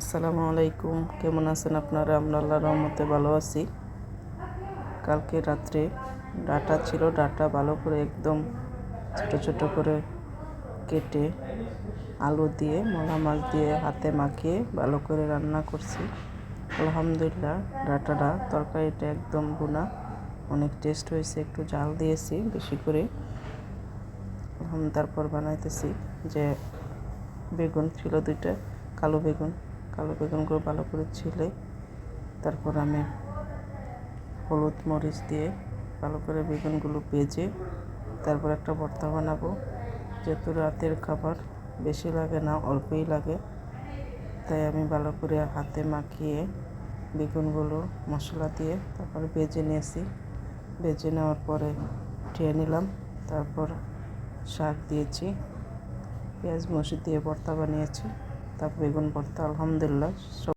আসসালামু আলাইকুম। কেমন আছেন আপনারা? আমরা আল্লাহর রহমতে ভালো আছি। কালকে রাত্রে ডাটা ছিল, ডাটা ভালো করে একদম ছোট ছোট করে কেটে আলু দিয়ে, মলা মাছ দিয়ে হাতে মাখিয়ে ভালো করে রান্না করছি। আলহামদুলিল্লাহ, ডাটাটা তরকারিটা একদম গুণা অনেক টেস্ট হয়েছে, একটু জাল দিয়েছি বেশি করে। তারপর বানাইতেছি যে বেগুন ছিল দুইটা, কালো বেগুন। কালো বেগুনগুলো ভালো করে ছিলে তারপর আমি হলুদ মরিচ দিয়ে ভালো করে বেগুনগুলো ভেজে তারপর একটা ভর্তা বানাবো। যেহেতু রাতের খাবার, বেশি লাগে না, অল্পই লাগে। তাই আমি ভালো করে হাতে মাখিয়ে বেগুনগুলো মশলা দিয়ে তারপরে ভেজে নিয়েছি। ভেজে নেওয়ার পরে উঠিয়ে নিলাম, তারপর শাক দিয়েছি, পেঁয়াজ মসুর দিয়ে ভর্তা বানিয়েছি। তারপর বেগুন ভর্তা আলহামদুলিল্লাহ।